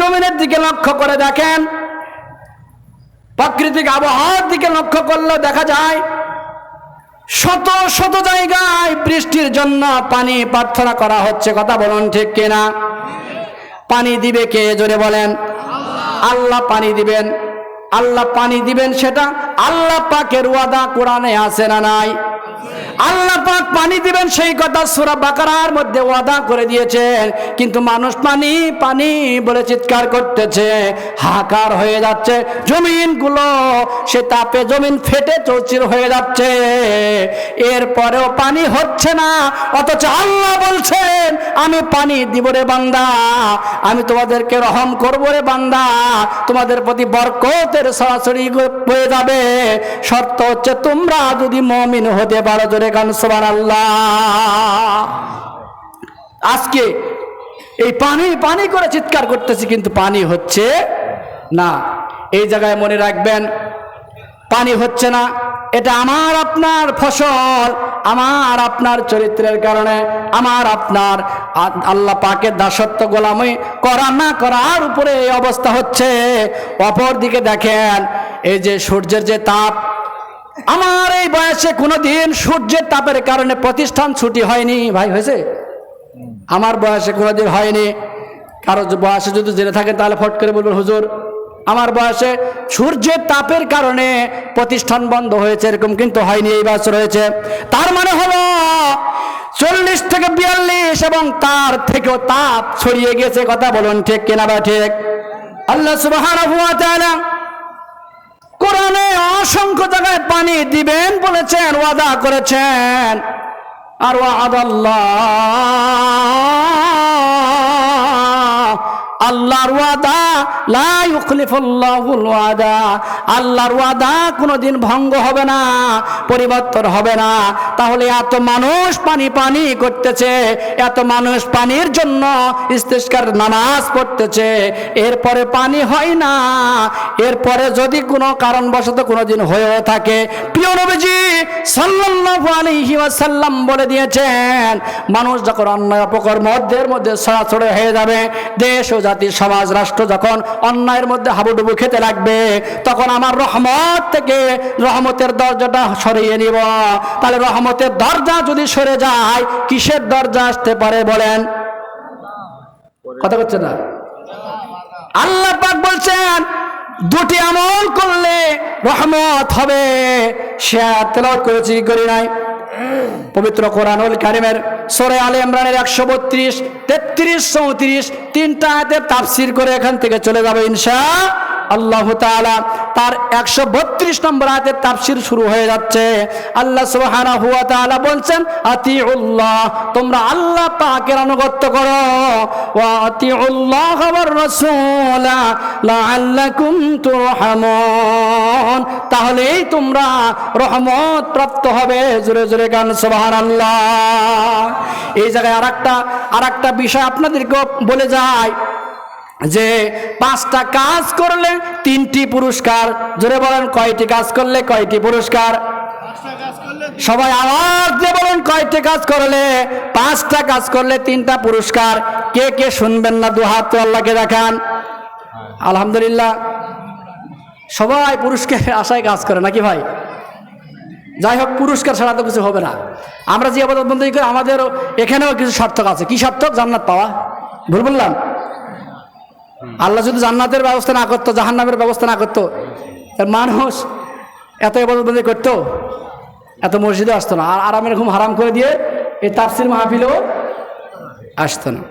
জমিনের দিকে লক্ষ্য করে দেখেন। প্রাকৃতিক আবহাওয়ার দিকে লক্ষ্য করলে দেখা যায়, শত শত জায়গায় বৃষ্টির জন্য পানি প্রার্থনা করা হচ্ছে। কথা বলুন ঠিক কিনা? পানি দিবে কে? জোরে বলেন। আল্লাহ পানি দিবেন। আল্লাহ পানি দিবেন সেটা আল্লাহ পাকের ওয়াদা কোরআনে আছে না নাই? আল্লাহ পাক পানি দিবেন সেই কথা সুরা বাকারার মধ্যে ওয়াদা করে দিয়েছেন। কিন্তু মানুষ পানি পানি বলে চিৎকার করতেছে। হাহাকার হয়ে যাচ্ছে। জমিনগুলো, সে তাপে জমিন ফেটে চৌচির হয়ে যাচ্ছে। এরপরেও পানি হচ্ছে না। অথচ আল্লাহ বলছেন, আমি পানি দিব রে বান্দা। আমি তোমাদেরকে রহম করব রে বান্দা। তোমাদের প্রতি বরকতের সরাসরি হয়ে যাবে। শর্ত হচ্ছে তোমরা যদি মমিন হতে পারো। জোরে গান সোমান আল্লাহ আজকে এই পানি পানি করে চিৎকার করতেছি, কিন্তু পানি হচ্ছে না। এই জায়গায় মনে রাখবেন, পানি হচ্ছে না। এটা আমার, আপনার ফসল, আমার, আপনার চরিত্রের কারণে, আমার, আপনার, আল্লাহ পাকের দাসত্ব গোলামি করা না করার উপরে এই অবস্থা হচ্ছে। অপর দিকে দেখেন, এই যে সূর্যের যে তাপ আমার এই বয়সে কোনোদিন সূর্যের তাপের কারণে প্রতিষ্ঠান ছুটি হয়নি। ভাই, হয়েছে? আমার বয়সে কোনোদিন হয়নি। কারও বয়সে যদি জেনে থাকে, তাহলে ফট করে বলবেন, হুজুর, আমার বয়সে সূর্যের তাপের কারণে প্রতিষ্ঠান বন্ধ হয়েছে, এরকম কিন্তু হয়নি, এই বয়স রয়েছে তার মানে হলো, চল্লিশ থেকে বিয়াল্লিশ এবং তার থেকেও তাপ ছড়িয়ে গেছে, কথা বলুন ঠিক কেনা বা ঠিক? আল্লাহ সুবাহ কোরআনে অসংখ্য জায়গায় পানি দিবেন বলেছেন ওয়াদা করেছেন। আর ওয়াদ আল্লাহর ওয়াদা, লা ইউখলিফুল্লাহুল ওয়াদা আল্লাহর ওয়াদা কোনোদিন ভঙ্গ হবে না, পরিবর্তন হবে না। তাহলে এত মানুষ পানি পানি করতেছে, এত মানুষ পানির জন্য ইস্তেস্কার নামাজ পড়তেছে। এরপরে পানি হয় না, এরপরে যদি কোনো কারণবশত কোনোদিন হয়েও থাকে। প্রিয় নবীজি সাল্লাল্লাহু আলাইহি ওয়াসাল্লাম বলে দিয়েছেন, মানুষ যখন অন্যায় অপকর্ম মধ্যের মধ্যে ছড়াছড়ে হয়ে যাবে, দেশ ও জাতি সমাজ, রাষ্ট্র যখন অন্যায়ের মধ্যে হাবুডুবু খেতে লাগবে, তখন আমার রহমত থেকে রহমতের দরজাটা সরিয়ে নিব। তাহলে রহমতের দরজা যদি সরে যায়, কিসের দরজা আসতে পারে বলেন? কথা বলছে না? আল্লাহ পাক বলছেন, দুটি আমল করলে রহমত হবে। সে তেলাওয়াত করেছি করি নাই? পবিত্র কোরআনুল কারিমের সোরে আলে ইমরানের একশো বত্রিশ, তেত্রিশ, চৌত্রিশ, তিনটা আয়াতের তাফসির করে এখান থেকে চলে যাবে ইনশা আল্লাহ তাআলা তার একশো বত্রিশ নম্বর আয়াতের তাফসির শুরু হয়ে যাচ্ছে। আল্লাহ সুবহানাহু ওয়া তাআলা বলছেন, আতিউল্লাহ, তোমরা আল্লাহ পাকের আনুগত্য করো। ওয়া আতিউল্লাহ ওয়ার রাসূল লাআল্লাকুম তুরহামুন। তাহলেই তোমরা রহমত প্রাপ্ত হবে। জোরে জোরে গান, সুবহানাল্লাহ। এই জায়গায় আরেকটা আরেকটা বিষয় আপনাদেরকে বলে যায়। যে পাঁচটা কাজ করলে তিনটি পুরস্কার জোরে বলেন কয়টি কাজ করলে কয়টি পুরস্কার? সবাই আওয়াজ দিয়ে বলেন কয়টি কাজ করলে? পাঁচটা কাজ করলে তিনটা পুরস্কার। কে কে শুনবেন না? দু হাত আল্লাহকে দেখান। আলহামদুলিল্লাহ। সবাই পুরস্কার আশায় কাজ করে নাকি ভাই? যাই হোক পুরস্কার ছাড়া তো কিছু হবে না। আমরা যে আবাদত বন্ধু করি আমাদেরও এখানেও কিছু সার্থক আছে। কি সার্থক? জান্নাত পাওয়া। ভুল বললাম? আল্লাহ যদি জান্নাতের ব্যবস্থা না করতো, জাহান্নামের ব্যবস্থা না করতো তার মানুষ এত এবাদতবন্দি করতো, এত মসজিদে আসতো না। আর আরামের ঘুম হারাম করে দিয়ে এই তাফসির মাহফিলেও আসতো না।